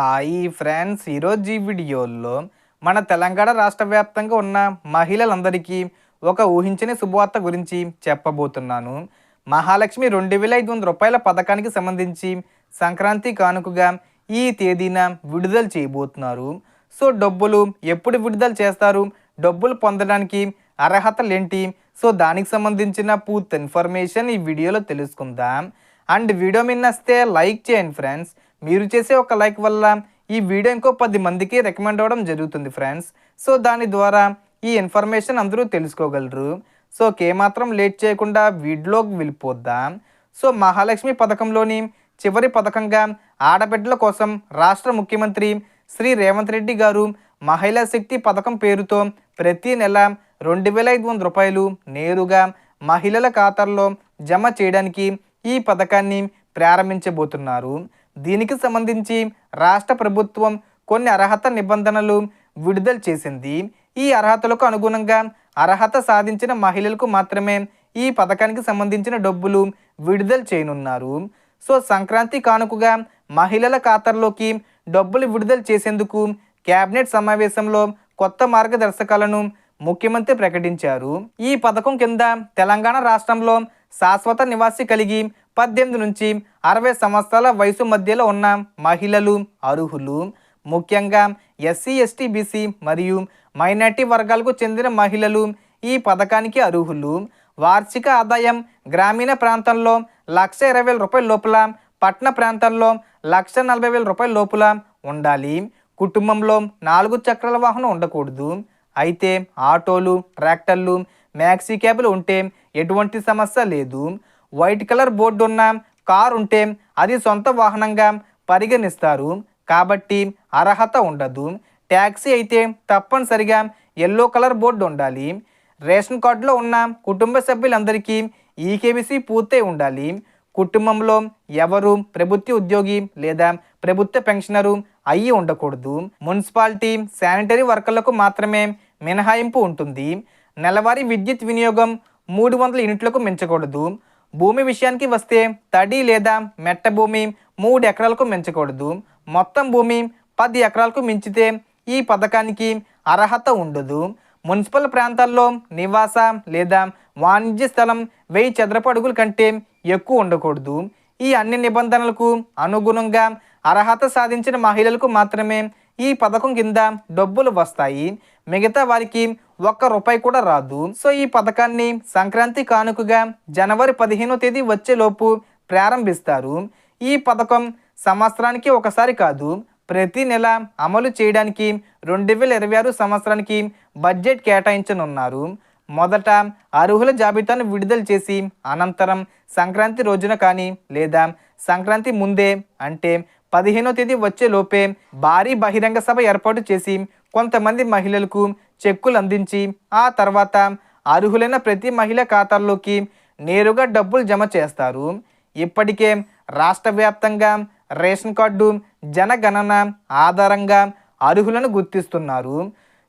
Hi friends ఈరోజు ఈ వీడియోలో మన తెలంగాణ రాష్ట్ర వ్యాప్తంగా ఉన్న మహిళలందరికీ ఒక ఊహించని శుభవార్త గురించి చెప్పబోతున్నాను. మహాలక్ష్మి రెండు వేల ఐదు వందల రూపాయల పథకానికి సంబంధించి సంక్రాంతి కానుకగా ఈ తేదీన విడుదల చేయబోతున్నారు. సో డబ్బులు ఎప్పుడు విడుదల చేస్తారు? డబ్బులు పొందడానికి అర్హతలు ఏంటి సో దానికి సంబంధించిన పూర్తి ఇన్ఫర్మేషన్ ఈ వీడియోలో తెలుసుకుందాం. అండ్ వీడియో మిన్నస్తే లైక్ చేయండి ఫ్రెండ్స్. మీరు చేసే ఒక లైక్ వల్ల ఈ వీడియో ఇంకో పది మందికి రికమెండ్ అవ్వడం జరుగుతుంది ఫ్రెండ్స్ సో దాని ద్వారా ఈ ఇన్ఫర్మేషన్ అందరూ తెలుసుకోగలరు. సో మాత్రం లేట్ చేయకుండా వీడియోకి వెళ్ళిపోద్దాం. సో మహాలక్ష్మి పథకంలోని చివరి పథకంగా ఆడబిడ్డల కోసం రాష్ట్ర ముఖ్యమంత్రి శ్రీ రేవంత్ రెడ్డి గారు మహిళా శక్తి పథకం పేరుతో ప్రతి నెల రెండు వేల ఐదు వందల రూపాయలు నేరుగా మహిళల ఖాతాల్లో జమ చేయడానికి ఈ పథకాన్ని ప్రారంభించబోతున్నారు. దీనికి సంబంధించి రాష్ట్ర ప్రభుత్వం కొన్ని అర్హత నిబంధనలు విడుదల చేసింది. ఈ అర్హతలకు అనుగుణంగా అర్హత సాధించిన మహిళలకు మాత్రమే ఈ పథకానికి సంబంధించిన డబ్బులు విడుదల చేయనున్నారు. సో సంక్రాంతి కానుకగా మహిళల ఖాతాల్లోకి డబ్బులు విడుదల చేసేందుకు కేబినెట్ సమావేశంలో కొత్త మార్గదర్శకాలను ముఖ్యమంత్రి ప్రకటించారు. ఈ పథకం కింద తెలంగాణ రాష్ట్రంలో శాశ్వత నివాసి కలిగి పద్దెనిమిది నుంచి అరవై సంవత్సరాల వయసు మధ్యలో ఉన్న మహిళలు అర్హులు ముఖ్యంగా ఎస్సీ ఎస్టీ బీసీ మరియు మైనార్టీ వర్గాలకు చెందిన మహిళలు ఈ పథకానికి అర్హులు. వార్షిక ఆదాయం గ్రామీణ ప్రాంతంలో లక్ష ఇరవై వేల రూపాయల లోపల పట్టణ ప్రాంతంలో లక్ష నలభై వేల రూపాయల లోపల ఉండాలి. కుటుంబంలో నాలుగు చక్రాల వాహనం ఉండకూడదు. అయితే ఆటోలు ట్రాక్టర్లు మ్యాక్సీ క్యాబ్లు ఉంటే ఎటువంటి సమస్య లేదు. వైట్ కలర్ బోర్డు ఉన్న కార్ ఉంటే అది సొంత వాహనంగా పరిగణిస్తారు. కాబట్టి అర్హత ఉండదు. ట్యాక్సీ అయితే తప్పనిసరిగా ఎల్లో కలర్ బోర్డు ఉండాలి. రేషన్ కార్డులో ఉన్న కుటుంబ సభ్యులందరికీ ఈకేబీసీ పూర్తయి ఉండాలి. కుటుంబంలో ఎవరు ప్రభుత్వ ఉద్యోగి లేదా ప్రభుత్వ పెన్షనరు అయ్యి ఉండకూడదు. మున్సిపాలిటీ శానిటరీ వర్కర్లకు మాత్రమే మినహాయింపు ఉంటుంది. నెలవారీ విద్యుత్ వినియోగం మూడు వందల యూనిట్లకు మించకూడదు. భూమి విషయానికి వస్తే తడి లేదా మెట్ట భూమి మూడు ఎకరాలకు మించకూడదు. మొత్తం భూమి పది ఎకరాలకు మించితే ఈ పథకానికి అర్హత ఉండదు. మున్సిపల్ ప్రాంతాల్లో నివాస లేదా వాణిజ్య స్థలం వెయ్యి చదరపు అడుగుల కంటే ఎక్కువ ఉండకూడదు. ఈ అన్ని నిబంధనలకు అనుగుణంగా అర్హత సాధించిన మహిళలకు మాత్రమే ఈ పథకం కింద డబ్బులు వస్తాయి. మిగతా వారికి ఒక్క రూపాయి కూడా రాదు. సో ఈ పథకాన్ని సంక్రాంతి కానుకగా జనవరి పదిహేనో తేదీ వచ్చేలోపు ప్రారంభిస్తారు. ఈ పథకం సంవత్సరానికి ఒకసారి కాదు ప్రతి నెల అమలు చేయడానికి రెండు వేల ఇరవై ఆరు సంవత్సరానికి బడ్జెట్ కేటాయించనున్నారు. మొదట అర్హుల జాబితాను విడుదల చేసి అనంతరం సంక్రాంతి రోజున కానీ లేదా సంక్రాంతి ముందే అంటే పదిహేనో తేదీ వచ్చే లోపే భారీ బహిరంగ సభ ఏర్పాటు చేసి కొంతమంది మహిళలకు చెక్కులు అందించి ఆ తర్వాత అర్హులైన ప్రతి మహిళ ఖాతాల్లోకి నేరుగా డబ్బులు జమ చేస్తారు. ఇప్పటికే రాష్ట్ర వ్యాప్తంగా రేషన్ కార్డు జనగణన ఆధారంగా అర్హులను గుర్తిస్తున్నారు.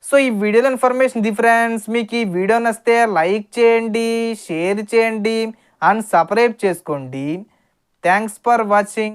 సో ఈ వీడియోలో ఇన్ఫర్మేషన్ డిఫరెన్స్ మీకు ఈ వీడియో నచ్చితే లైక్ చేయండి షేర్ చేయండి అండ్ సబ్స్క్రైబ్ చేసుకోండి. Thanks for watching.